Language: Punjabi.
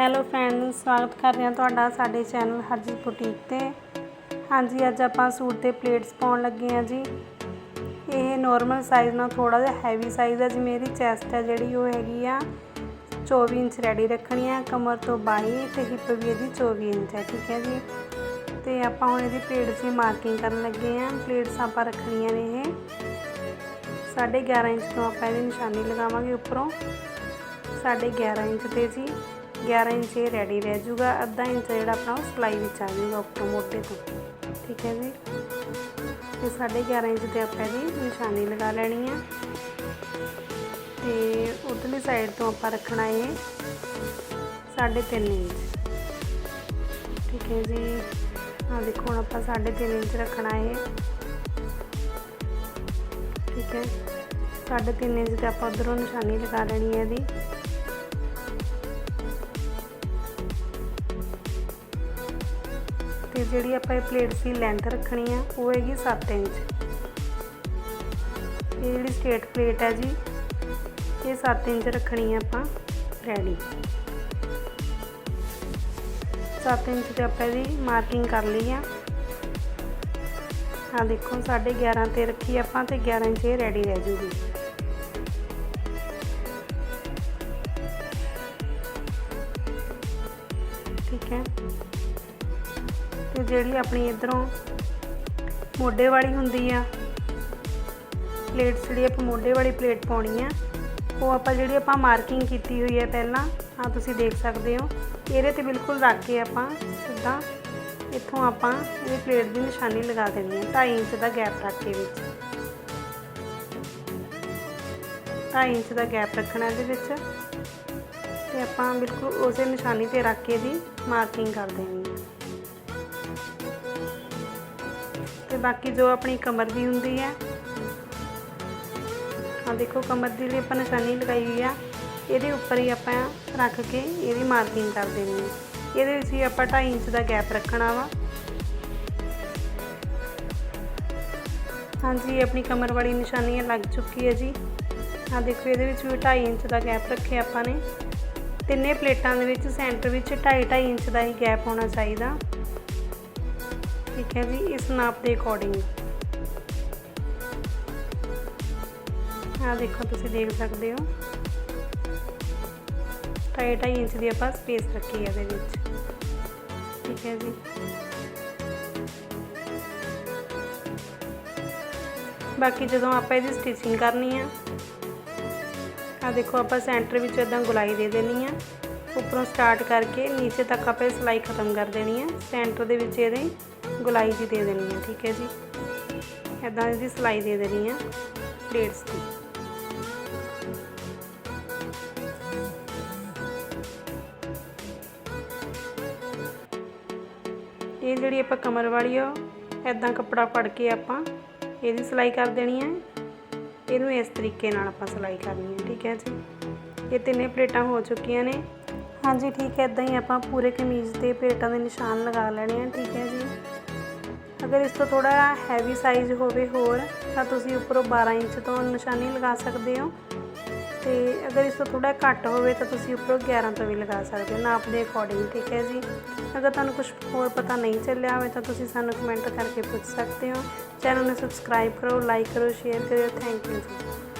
ਹੈਲੋ ਫਰੈਂਡਸ ਸਵਾਗਤ ਕਰਦੇ ਹਾਂ ਤੁਹਾਡਾ ਸਾਡੇ ਚੈਨਲ ਹਰਜੀਤ ਬੁਟੀਕ ਤੇ। ਹਾਂਜੀ, ਅੱਜ ਆਪਾਂ ਸੂਟ ਤੇ ਪਲੇਟਸ ਪਾਉਣ ਲੱਗੇ ਹਾਂ ਜੀ। ਇਹ ਨਾਰਮਲ ਸਾਈਜ਼ ਨਾਲ ਥੋੜਾ ਜਿਹਾ ਹੈਵੀ ਸਾਈਜ਼ ਹੈ ਜੀ। ਮੇਰੀ ਚੈਸਟ ਹੈ ਜਿਹੜੀ ਉਹ ਹੈਗੀ ਆ 24 ਇੰਚ ਰੈਡੀ ਰੱਖਣੀ ਹੈ। ਕਮਰ ਤੋਂ 22 ਤੇ ਹਿੱਪ ਵੀ ਇਹਦੀ 24 ਇੰਚ ਹੈ, ਠੀਕ ਹੈ ਜੀ। ਤੇ ਆਪਾਂ ਹੁਣ ਇਹਦੀ ਪਲੇਟਸ ਦੀ ਮਾਰਕਿੰਗ ਕਰਨ ਲੱਗੇ ਹਾਂ। ਪਲੇਟਸ ਆਪਾਂ ਰੱਖਣੀਆਂ ਨੇ ਇਹ। 11.5 ਇੰਚ ਤੋਂ ਆਪਾਂ ਇਹਦੀ ਨਿਸ਼ਾਨੀ ਲਗਾਵਾਂਗੇ ਉੱਪਰੋਂ। 11.5 ਇੰਚ ਤੇ ਜੀ। 11 ਇੰਚ ਇਹ ਰੈਡੀ ਰਹਿ ਜਾਊਗਾ, ਅੱਧਾ ਇੰਚ ਜਿਹੜਾ ਆਪਣਾ ਉਹ ਸਲਾਈ ਵਿੱਚ ਆ ਜਾਊਗਾ ਉੱਪਰ ਮੋਢੇ ਤੋਂ। ਠੀਕ ਹੈ ਜੀ? ਤੇ 11.5 ਇੰਚ ਤੇ ਆਪਾਂ ਇਹਦੀ ਨਿਸ਼ਾਨੀ ਲਗਾ ਲੈਣੀ ਹੈ ਤੇ ਉਧਰਲੀ ਸਾਈਡ ਤੋਂ ਆਪਾਂ ਰੱਖਣਾ ਇਹ 3.5 ਇੰਚ। ਠੀਕ ਹੈ ਜੀ? ਆ ਦੇਖੋ, ਹੁਣ ਆਪਾਂ 3.5 ਇੰਚ ਰੱਖਣਾ ਹੈ ਠੀਕ ਹੈ? 3.5 ਇੰਚ ਤੇ ਆਪਾਂ ਉਧਰੋਂ ਨਿਸ਼ਾਨੀ ਲਗਾ ਲੈਣੀ ਹੈ ਇਹਦੀ। ਤੇ ਜਿਹੜੀ ਆਪਾਂ ਇਹ ਪਲੇਟ ਸੀ ਲੈਂਥ ਰੱਖਣੀ ਆ, ਉਹ ਹੈਗੀ 7 ਇੰਚ। ਇਹ ਜਿਹੜੀ ਸਟੇਟ ਪਲੇਟ ਹੈ ਜੀ, ਇਹ 7 ਇੰਚ ਰੱਖਣੀ ਆ ਆਪਾਂ ਰੈਡੀ 7 ਇੰਚ ਤੇ ਆਪਾਂ ਇਹਦੀ ਮਾਰਕਿੰਗ ਕਰ ਲਈ ਆ। ਆ ਦੇਖੋ 11.5 ਤੇ ਰੱਖੀ ਆਪਾਂ ਤੇ 11 ਇੰਚ ਇਹ ਰੈਡੀ ਰਹਿ ਜੂਗੀ। ਠੀਕ ਹੈ? ਤੇ ਜਿਹੜੀ ਆਪਣੀ ਇਧਰੋਂ ਮੋਢੇ ਵਾਲੀ ਹੁੰਦੀ ਆ ਪਲੇਟਸ ਜਿਹੜੀ ਆਪਾਂ ਮੋਢੇ ਵਾਲੀ ਪਲੇਟ ਪਾਉਣੀ ਆ, ਉਹ ਆਪਾਂ ਜਿਹੜੀ ਆਪਾਂ ਮਾਰਕਿੰਗ ਕੀਤੀ ਹੋਈ ਹੈ ਪਹਿਲਾਂ ਆ ਤੁਸੀਂ ਦੇਖ ਸਕਦੇ ਹੋ, ਇਹਦੇ ਤੇ ਬਿਲਕੁਲ ਰੱਖ ਕੇ ਆਪਾਂ ਸਿੱਧਾ ਇੱਥੋਂ ਆਪਾਂ ਇਹ ਪਲੇਟ ਦੀ ਨਿਸ਼ਾਨੀ ਲਗਾ ਦੇਣੀ ਹੈ 2.5 ਇੰਚ ਦਾ ਗੈਪ ਰੱਖ ਕੇ ਵਿੱਚ। 2.5 ਇੰਚ ਦਾ ਗੈਪ ਰੱਖਣਾ ਇਹਦੇ ਵਿੱਚ, ਤੇ ਆਪਾਂ ਬਿਲਕੁਲ ਉਸੇ ਨਿਸ਼ਾਨੀ ਤੇ ਰੱਖ ਕੇ ਦੀ ਮਾਰਕਿੰਗ ਕਰ ਦੇਣੀ ਹੈ ਤੇ ਬਾਕੀ ਜੋ ਆਪਣੀ ਕਮਰ ਦੀ ਹੁੰਦੀ ਹੈ। ਆ ਦੇਖੋ, ਕਮਰ ਦੀ ਲਈ ਆਪਾਂ ਨਿਸ਼ਾਨੀ ਲਗਾਈ ਹੋਈ ਆ। ਇਹਦੇ ਉੱਪਰ ਹੀ ਆਪਾਂ ਰੱਖ ਕੇ ਇਹਦੀ ਮਾਰਕਿੰਗ ਕਰ ਦੇਣੀ ਹੈ। ਇਹਦੇ ਵਿੱਚ ਹੀ ਆਪਾਂ 2.5 ਇੰਚ ਦਾ ਗੈਪ ਰੱਖਣਾ ਵਾ। ਹਾਂਜੀ ਆਪਣੀ ਕਮਰ ਵਾਲੀ ਨਿਸ਼ਾਨੀ ਲੱਗ ਚੁੱਕੀ ਹੈ ਜੀ। ਆ ਦੇਖੋ, ਇਹਦੇ ਵਿੱਚ ਵੀ 2.5 ਇੰਚ ਦਾ ਗੈਪ ਰੱਖਿਆ ਆਪਾਂ ਨੇ। ਤਿੰਨੇ ਪਲੇਟਾਂ ਦੇ ਵਿੱਚ ਸੈਂਟਰ ਵਿੱਚ 2.5 ਇੰਚ ਦਾ ਹੀ ਗੈਪ ਹੋਣਾ ਚਾਹੀਦਾ। ਠੀਕ ਹੈ ਜੀ, ਇਸ ਨਾਪ ਦੇ ਅਕੋਰਡਿੰਗ ਆ ਦੇਖੋ, ਤੁਸੀਂ ਦੇਖ ਸਕਦੇ ਹੋ। 2.5 ਇੰਚ ਦੀ ਆਪਾਂ ਸਪੇਸ ਰੱਖੀ ਹੈ ਇਹਦੇ ਵਿੱਚ। ਠੀਕ ਹੈ ਜੀ। ਬਾਕੀ ਜਦੋਂ ਆਪਾਂ ਇਹਦੀ ਸਟਿਚਿੰਗ ਕਰਨੀ ਆ ਆ ਦੇਖੋ, ਆਪਾਂ ਸੈਂਟਰ ਵਿੱਚ ਇਦਾਂ ਗੁਲਾਈ ਦੇ ਦੇਣੀ ਆ। ਉੱਪਰੋਂ ਸਟਾਰਟ ਕਰਕੇ ਨੀਚੇ ਤੱਕ ਆਪਾਂ ਇਹ ਸਲਾਈ ਖਤਮ ਕਰ ਦੇਣੀ ਹੈ। ਸੈਂਟਰ ਦੇ ਵਿੱਚ ਇਹਦੇ ਗੁਲਾਈ ਜੀ ਦੇ ਦੇਣੀ ਹੈ, ਠੀਕ ਹੈ ਜੀ। ਇਦਾਂ ਇਹਦੀ ਸਲਾਈ ਦੇ ਦੇਣੀ ਹੈ ਪਲੇਟਸ ਦੀ। ਇਹ ਜਿਹੜੀ ਆਪਾਂ ਕਮਰ ਵਾਲੀ ਆ ਇਦਾਂ ਕੱਪੜਾ ਫੜ ਕੇ ਆਪਾਂ ਇਹਦੀ ਸਿਲਾਈ ਕਰ ਦੇਣੀ ਹੈ। ਇਹਨੂੰ ਇਸ ਤਰੀਕੇ ਨਾਲ ਆਪਾਂ ਸਿਲਾਈ ਕਰਨੀ ਹੈ, ਠੀਕ ਹੈ ਜੀ। ਇਹ ਤਿੰਨੇ ਪਲੇਟਾਂ ਹੋ ਚੁੱਕੀਆਂ ਨੇ। ਹਾਂਜੀ, ਠੀਕ ਹੈ ਇਦਾਂ ਹੀ ਆਪਾਂ ਪੂਰੇ ਕਮੀਜ਼ ਤੇ ਪਲੇਟਾਂ ਦੇ ਨਿਸ਼ਾਨ ਲਗਾ ਲੈਣੇ ਆ, ਠੀਕ ਹੈ ਜੀ। ਅਗਰ ਇਸ ਤੋਂ ਥੋੜਾ ਹੈਵੀ ਸਾਈਜ਼ ਹੋਵੇ ਹੋਰ, ਤਾਂ ਤੁਸੀਂ ਉੱਪਰੋਂ 12 ਇੰਚ ਤੋਂ ਨਿਸ਼ਾਨੀ ਲਗਾ ਸਕਦੇ ਹੋ। ਤੇ ਅਗਰ ਇਸ ਤੋਂ ਥੋੜਾ ਘੱਟ ਹੋਵੇ, ਤਾਂ ਤੁਸੀਂ ਉੱਪਰੋਂ 11 ਤੋਂ ਵੀ ਲਗਾ ਸਕਦੇ ਹੋ, ਨਾਪ ਦੇ ਅਕੋਰਡਿੰਗ ਠੀਕ ਹੈ ਜੀ। ਅਗਰ ਤੁਹਾਨੂੰ ਕੁਝ ਹੋਰ ਪਤਾ ਨਹੀਂ ਚੱਲਿਆ ਹੋਵੇ, ਤਾਂ ਤੁਸੀਂ ਸਾਨੂੰ ਕਮੈਂਟ ਕਰਕੇ ਪੁੱਛ ਸਕਦੇ ਹੋ। ਚੈਨਲ ਨੂੰ ਸਬਸਕ੍ਰਾਈਬ ਕਰੋ ਲਾਈਕ ਕਰੋ ਸ਼ੇਅਰ ਕਰਿਓ ਥੈਂਕ ਯੂ ਜੀ।